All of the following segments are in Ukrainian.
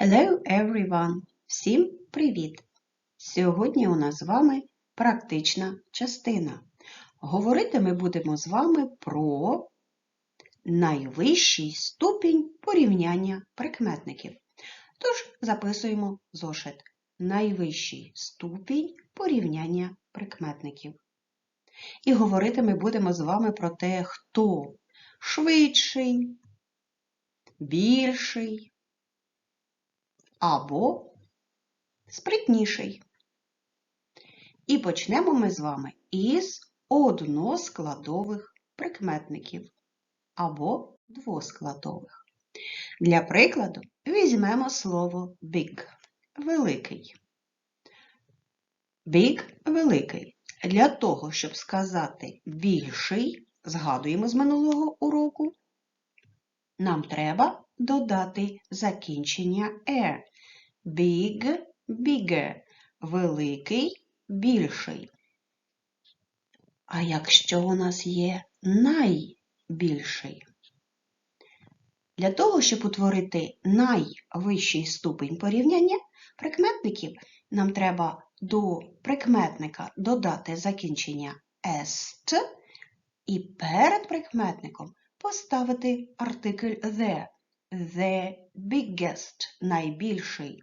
Hello everyone! Всім привіт! Сьогодні у нас з вами практична частина. Говорити ми будемо з вами про найвищий ступінь порівняння прикметників. Тож записуємо зошит. Найвищий ступінь порівняння прикметників. І говорити ми будемо з вами про те, хто швидший, більший або спритніший. І почнемо ми з вами із односкладових прикметників або двоскладових. Для прикладу візьмемо слово big великий. Big великий. Для того, щоб сказати більший, згадуємо з минулого уроку, нам треба додати закінчення «е». Big, bigger. Великий, більший. А якщо у нас є найбільший? Для того, щоб утворити найвищий ступень порівняння прикметників, нам треба до прикметника додати закінчення est і перед прикметником поставити артикль the. The biggest найбільший.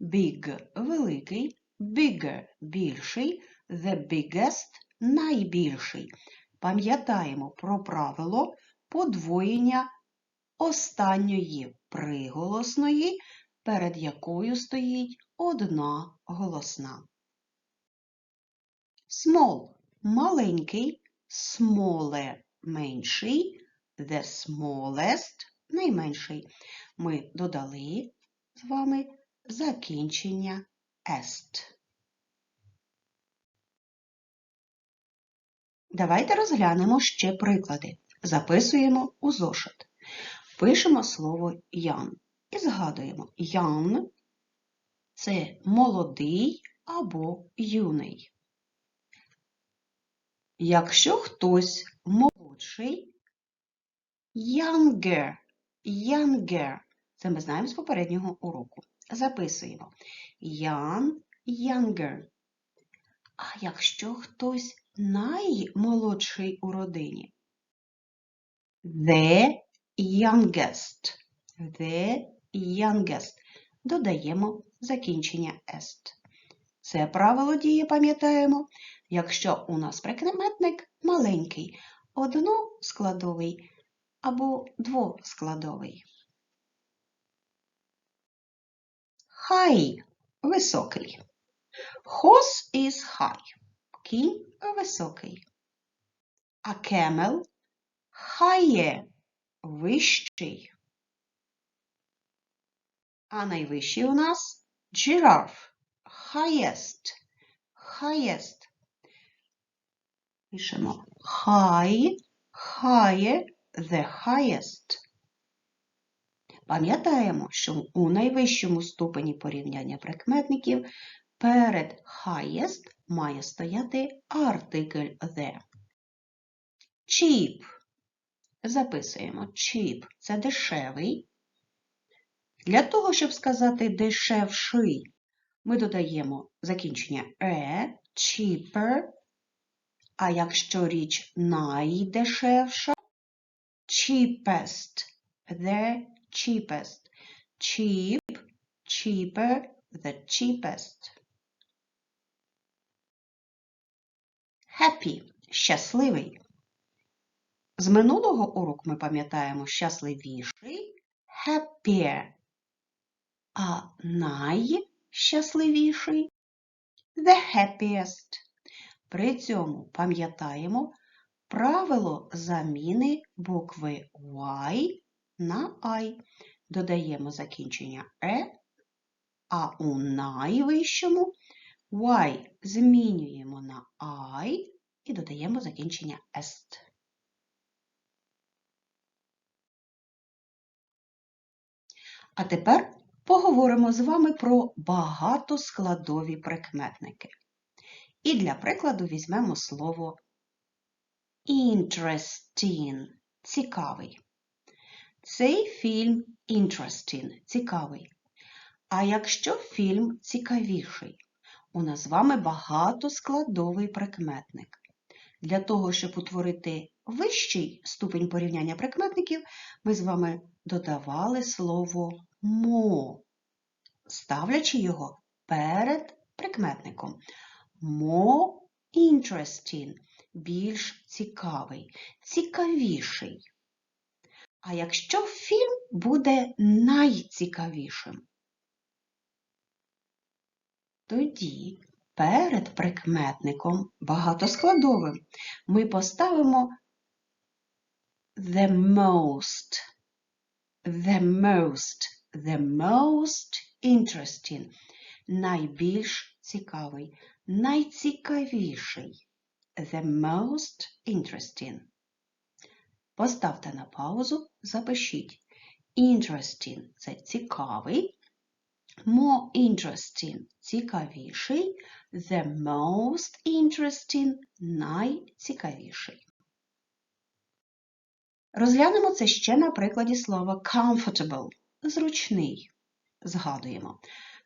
Big великий, bigger більший, the biggest найбільший. Пам'ятаємо про правило подвоєння останньої приголосної, перед якою стоїть одна голосна. Small маленький, smaller менший, the smallest найменший. Ми додали з вами закінчення est. Давайте розглянемо ще приклади. Записуємо у зошит. Пишемо слово young і згадуємо young – це молодий або юний. Якщо хтось молодший, younger, younger. Це ми знаємо з попереднього уроку. Записуємо. Young, younger. А якщо хтось наймолодший у родині? The youngest. The youngest. Додаємо закінчення est. Це правило діє, пам'ятаємо, якщо у нас прикметник маленький, односкладовий або двоскладовий. High – високий. Horse is high. Кінь високий. А camel – higher – вищий. А найвищий у нас giraffe – highest. Highest. Пишемо high, higher, the highest. Пам'ятаємо, що у найвищому ступені порівняння прикметників перед highest має стояти артикль the. Cheap. Записуємо cheap – це дешевий. Для того, щоб сказати дешевший, ми додаємо закінчення e, cheaper. А якщо річ найдешевша, cheapest, the cheapest. Cheap, cheaper, the cheapest. Happy – щасливий. З минулого уроку ми пам'ятаємо щасливіший happier. А найщасливіший the happiest. При цьому пам'ятаємо правило заміни букви Y на I. Додаємо закінчення «е», а у найвищому Y змінюємо на I і додаємо закінчення est. А тепер поговоримо з вами про багатоскладові прикметники. І для прикладу візьмемо слово interesting цікавий. Цей фільм interesting цікавий. А якщо фільм цікавіший, у нас з вами багатоскладовий прикметник. Для того, щоб утворити вищий ступень порівняння прикметників, ми з вами додавали слово мо, ставлячи його перед прикметником. More interesting – більш цікавий, цікавіший. А якщо фільм буде найцікавішим, тоді перед прикметником багатоскладовим ми поставимо the most, the most, the most interesting, найбільш цікавий, найцікавіший, the most interesting. Поставте на паузу, запишіть. Interesting – це цікавий, more interesting – цікавіший, the most interesting – найцікавіший. Розглянемо це ще на прикладі слова comfortable – зручний. Згадуємо.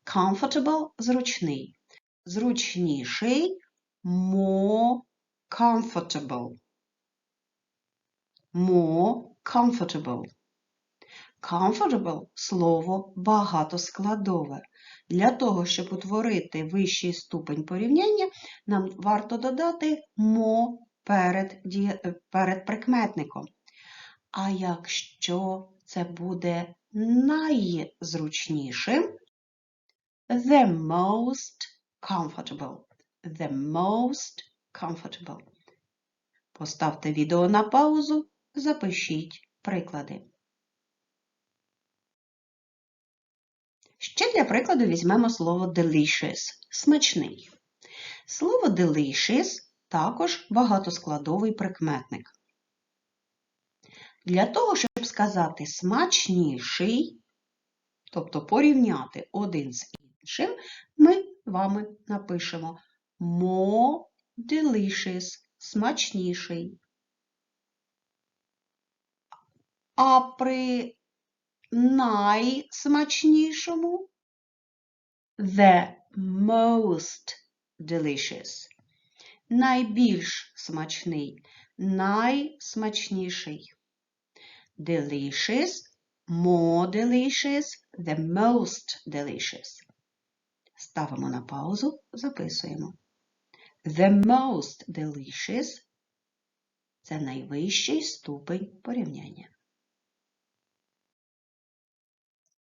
Comfortable – зручний. Зручніший – more comfortable. More comfortable. Comfortable – слово багатоскладове. Для того, щоб утворити вищий ступень порівняння, нам варто додати more перед, перед прикметником. А якщо це буде найзручнішим, the most comfortable. The most comfortable. Поставте відео на паузу, запишіть приклади. Ще для прикладу візьмемо слово delicious – смачний. Слово delicious також багатоскладовий прикметник. Для того, щоб сказати смачніший, тобто порівняти один з іншим, ми вами напишемо more delicious – смачніший. А при найсмачнішому the most delicious. Найбільш смачний, найсмачніший. Delicious, more delicious, the most delicious. Ставимо на паузу, записуємо. The most delicious – це найвищий ступень порівняння.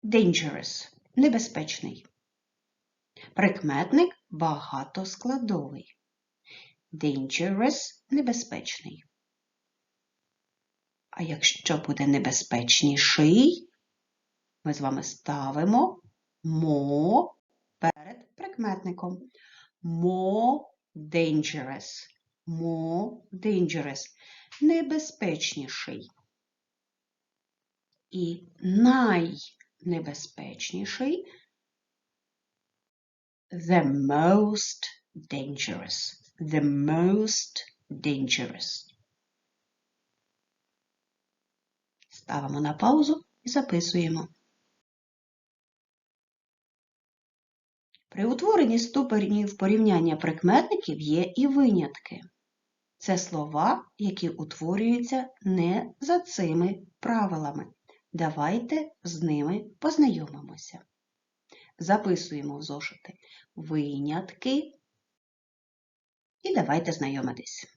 Dangerous – небезпечний. Прикметник багатоскладовий. Dangerous – небезпечний. А якщо буде небезпечніший, ми з вами ставимо more перед прикметником. More dangerous. More dangerous. Небезпечніший. І найнебезпечніший the most dangerous. The most dangerous. Ставимо на паузу і записуємо. При утворенні ступенів порівняння прикметників є і винятки. Це слова, які утворюються не за цими правилами. Давайте з ними познайомимося. Записуємо в зошити винятки і давайте знайомитись.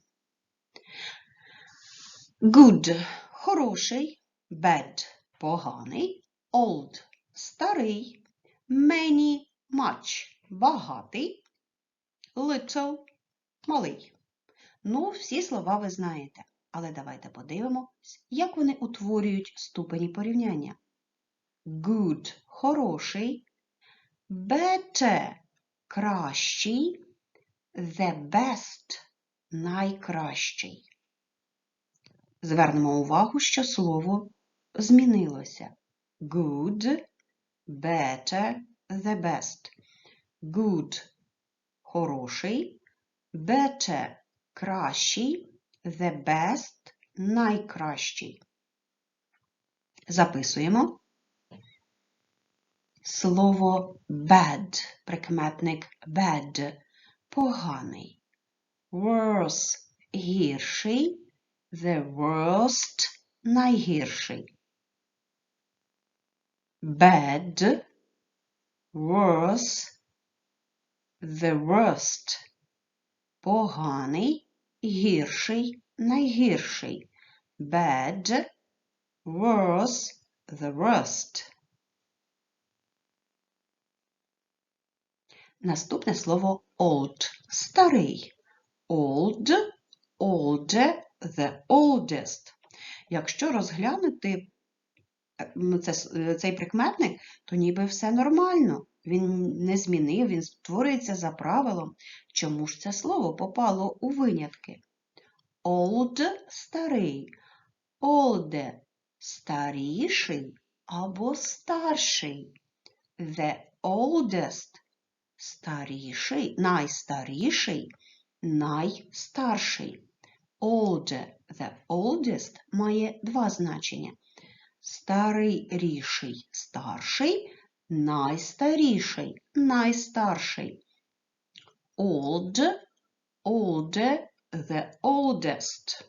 Good – хороший, bad – поганий, old – старий, many – much – багатий, little – малий. Ну, всі слова ви знаєте, але давайте подивимось, як вони утворюють ступені порівняння. Good – хороший, better – кращий, the best – найкращий. Звернемо увагу, що слово змінилося. Good, better, the best. Good – хороший, better – кращий, the best – найкращий. Записуємо. Слово bad, прикметник bad, поганий. Worse – гірший, the worst – найгірший. Bad, worse, the worst. Поганий, гірший, найгірший. Bad, worse, the worst. Наступне слово old – старий. Old, older, the oldest. Якщо розглянути це, е, цей прикметник, то ніби все нормально. Він не змінив, він створюється за правилом. Чому ж це слово попало у винятки? Old – старий, older – старіший або старший. The oldest – старіший, найстаріший, найстарший. Older – the oldest має два значення. Старий ріший старший, найстаріший найстарший. Old, older, the oldest.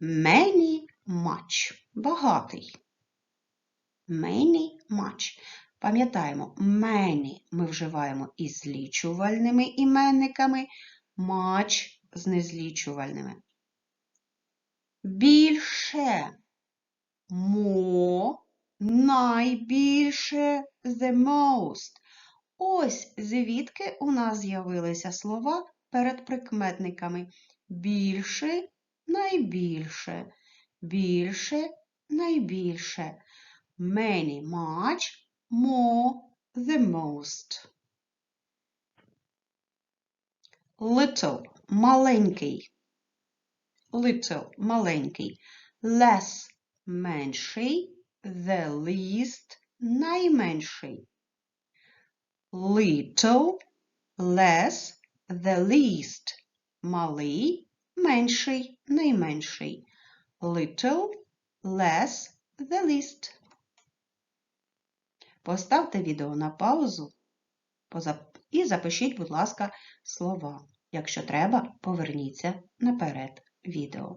Many, much. Багатий. Many, much. Пам'ятаємо, many ми вживаємо із злічувальними іменниками, much з незлічувальними. Більше. More, найбільше, the most. Ось звідки у нас з'явилися слова перед прикметниками. Більше, найбільше, більше, найбільше. Many, much, more, the most. Little – маленький. Little – маленький. Less – менший. The least – найменший. Little, less, the least. Малий, менший, найменший. Little, less, the least. Поставте відео на паузу і запишіть, будь ласка, слова. Якщо треба, поверніться наперед відео.